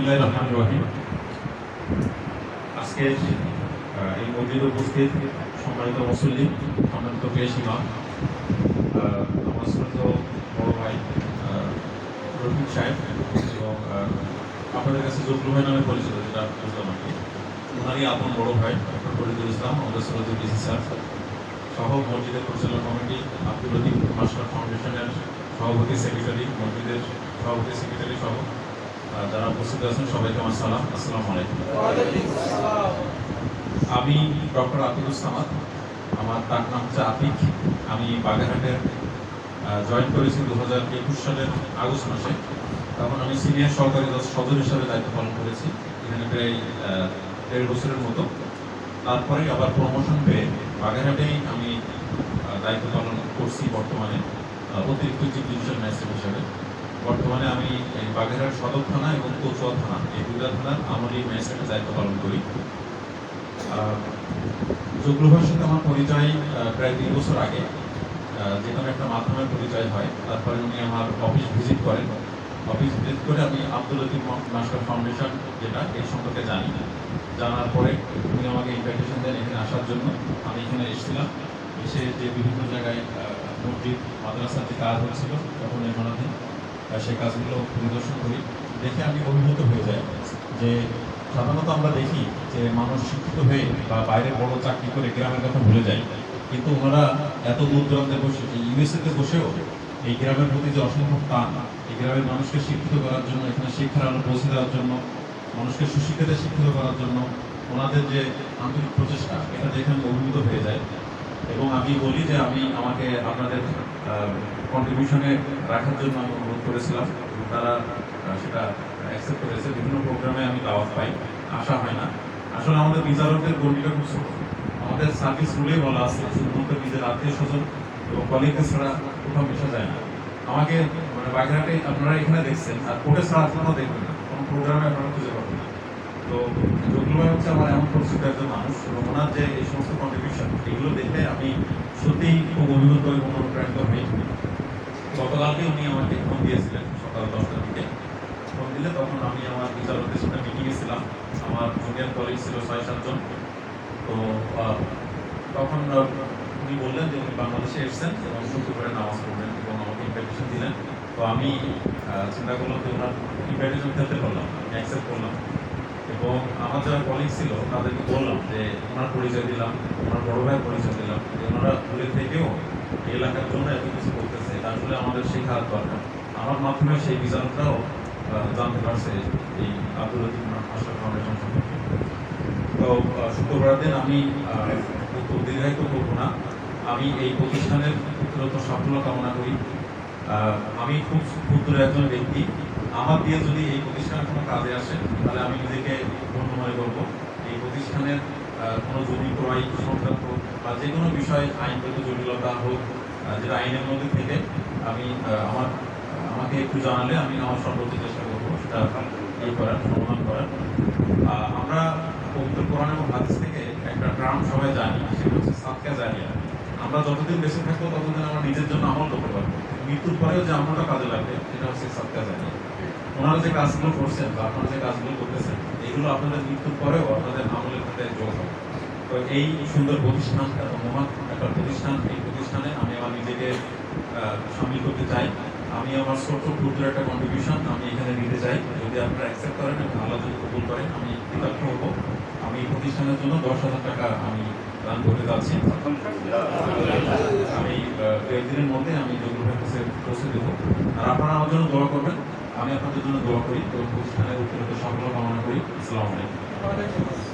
বিসমুল্লাহ রহমান রহিম। আজকে এই মন্দিরে উপস্থিত সম্মানিত মুসল্লি, সম্মানিত পেশিমা আমার শ্রদ্ধ বড় ভাই রফিক সাহেব, এবং আপনাদের কাছে জবলু ভাই নামে পরিচিত, যেটা বুঝলাম আর কি ওনারই আপন বড় ভাই, ডক্টর ফরিদুল ইসলাম, আমাদের শ্রদ্ধ ডিসি স্যার, সহ মসজিদের পরিচালনা কমিটি, আব্দুল মাস্টার ফাউন্ডেশনের সভাপতি, সেক্রেটারি, মসজিদের সভাপতি, সেক্রেটারি সহ যারা উপস্থিত আছেন, সবাইকে আমার সালাম। আসসালামু আলাইকুম। আমি ডক্টর আতিকুস সামাদ। আমার তার নাম হচ্ছে আতিক। আমি বাগেরহাটের জয়েন করেছি দু হাজার একুশ সালের আগস্ট মাসে। তখন আমি সিনিয়র সহকারী দল- সদর হিসাবে দায়িত্ব পালন করেছি, এখানে প্রায় দেড় বছরের মতো। তারপরে আবার প্রমোশন পেয়ে বাগেরহাটেই আমি দায়িত্ব পালন করছি বর্তমানে অতিরিক্ত চিফ ডিভিশন ম্যাজিস্ট্রেট হিসাবে। বর্তমানে আমি বাগেরহাট সদর থানা এবং কচুয়া থানা এই দুটা থানার আমলি ম্যাজিস্ট্রেটের দায়িত্ব পালন করি। জগলুভার সাথে আমার পরিচয় প্রায় তিন বছর আগে আহ, যে কোনো একটা মাধ্যমে পরিচয় হয়। তারপরে উনি আমার অফিস ভিজিট করেন। অফিস ভিজিট করে আমি আব্দুল লতিফ মাস্টার ফাউন্ডেশন যেটা এই সম্পর্কে জানি জানার পরে উনি আমাকে ইনভাইটেশন দেন এখানে আসার জন্য। আমি এখানে এসেছিলাম। এসে যে বিভিন্ন জায়গায় মসজিদ মাদ্রাসার যে কাজ হচ্ছিল তখন আহ, সেই কাজগুলো পরিদর্শন করি। দেখে আমি অভিভূত হয়ে যাই যে সাধারণত আমরা দেখি যে মানুষ শিক্ষিত হয়ে বা বাইরে বড় চাকরি করে গ্রামের কথা ভুলে যায়। কিন্তু ওনারা এত দূর দূরান্তে বসে ইউএসএতে বসেও এই গ্রামের প্রতি যে অসম্ভব টান, এই গ্রামের মানুষকে শিক্ষিত করার জন্য, এখানে শিক্ষার আলো পৌঁছে দেওয়ার জন্য, মানুষকে সুশিক্ষিত শিক্ষিত করার জন্য ওনাদের যে আন্তরিক প্রচেষ্টা, এটা দেখে আমি অভিভূত হয়ে যায় এবং আমি বলি যে আমি, আমাকে আপনাদের কন্ট্রিবিউশনে রাখার জন্য আমি করেছিলাম তারা সেটা অ্যাকসেপ্ট করেছে। বিভিন্ন প্রোগ্রামে আমি দাওয়াত পাই। আসা হয় না। আসলে আমাদের বিচারকদের গণ্ডিটা খুব ছোট। আমাদের সার্ভিস রুলেই বলা আছে শুধুমাত্র নিজের আত্মীয় স্বজন এবং কলিগদের ছাড়া কোথাও মেশা যায় না। আমাকে মানে বাগেরহাটে আপনারা এখানে দেখছেন, আর কোর্টে ছাড়া আপনারা দেখবেন না। কোনো প্রোগ্রামে আপনারা খুঁজে পাবেন না। তো জগলু ভাই হচ্ছে আমার এমন পরিচিত একজন মানুষ এবং ওনার যে এই সমস্ত কন্ট্রিবিউশন এগুলো দেখে আমি সত্যিই খুব অভিভূত এবং অনুপ্রাণিত হই। গতকালকে উনি আমাকে ফোন দিয়েছিলেন সকাল দশটার দিকে। ফোন দিলে তখন আমি আমার বিচারকদের সাথে মিটিংয়ে ছিলাম। আমার জুনিয়র কলিগ ছিল ছয় সাতজন তো তখন উনি বললেন যে উনি বাংলাদেশে এসেছেন এবং শুক্রবারে নামাজ পড়বেন এবং আমাকে ইনভাইটেশন দিলেন। তো আমি চিন্তা করলাম যে ওনার ইনভাইটেশন খেলতে পারলাম অ্যাকসেপ্ট করলাম এবং আমার যারা কলিগ ছিল তাদেরকে বললাম যে ওনার পরিচয় দিলাম ওনার বড় ভাইয়ের পরিচয় দিলাম যে ওনারা দূরে থেকেও এই এলাকার জন্য এত কিছু করতেছে আসলে আমাদের শেখার দরকার। আমার মাধ্যমে সেই আহ, জানতে পারছে এই আব্দুল মাস্টার ফাউন্ডেশন সম্পর্কে। তো শুক্রবার দিন আমি দীর্ঘায়িত করব না। আমি এই প্রতিষ্ঠানের উত্তরত সাফল্য কামনা করি। আমি খুব ক্ষুদ্র একজন ব্যক্তি। আমার দিয়ে যদি এই প্রতিষ্ঠানের কোনো কাজে আসে তাহলে আমি নিজেকে ধন্য মনে করব এই প্রতিষ্ঠানের কোনো জমি ক্রয় সংক্রান্ত বা যে কোনো বিষয় আইনগত জটিলতা হোক যেটা আইনের মধ্যে থেকে আমি আমার আমাকে একটু জানালে আমি আমার সর্বোচ্চ চেষ্টা করব সেটা এই করার সমাধান করার। আমরা পবিত্র কোরআন এবং হাদিস থেকে একটা ট্রাম সবাই জানি সেটা হচ্ছে সাতকা জানিয়া আমরা যতদিন বেঁচে থাকব ততদিন আমরা নিজের জন্য আমল করতে পারব। মৃত্যুর পরেও যে আমলটা কাজে লাগবে সেটা হচ্ছে সাতকা জানিয়া ওনারা যে কাজগুলো করছেন বা আপনারা যে কাজগুলো করতেছেন এগুলো আপনাদের মৃত্যুর পরেও আপনাদের আমলের সাথে যোগ হবে। তো এই সুন্দর প্রতিষ্ঠান এত মহান একটা প্রতিষ্ঠান এই প্রতিষ্ঠানে আমি আমার নিজেকে সামিল করতে চাই। আমি আমার ছোট্ট ক্ষুদ্র একটা কন্ট্রিবিউশন আমি এখানে দিতে চাই। যদি আপনারা অ্যাকসেপ্ট করেন এবং আল্লাহ যদি কবুল করেন আমি কৃতজ্ঞ হব। আমি এই প্রতিষ্ঠানের জন্য দশ হাজার টাকা আমি দান করতে যাচ্ছি। আমি আহ, দু একদিনের মধ্যে আমি যোগ্যের কাছে পৌঁছে দেবো। আর আপনারা আমার জন্য দোয়া করবেন। আমি আপনাদের জন্য দোয়া করি এবং প্রতিষ্ঠানের উত্তরতে সফল কামনা করি। আসসালামু আলাইকুম।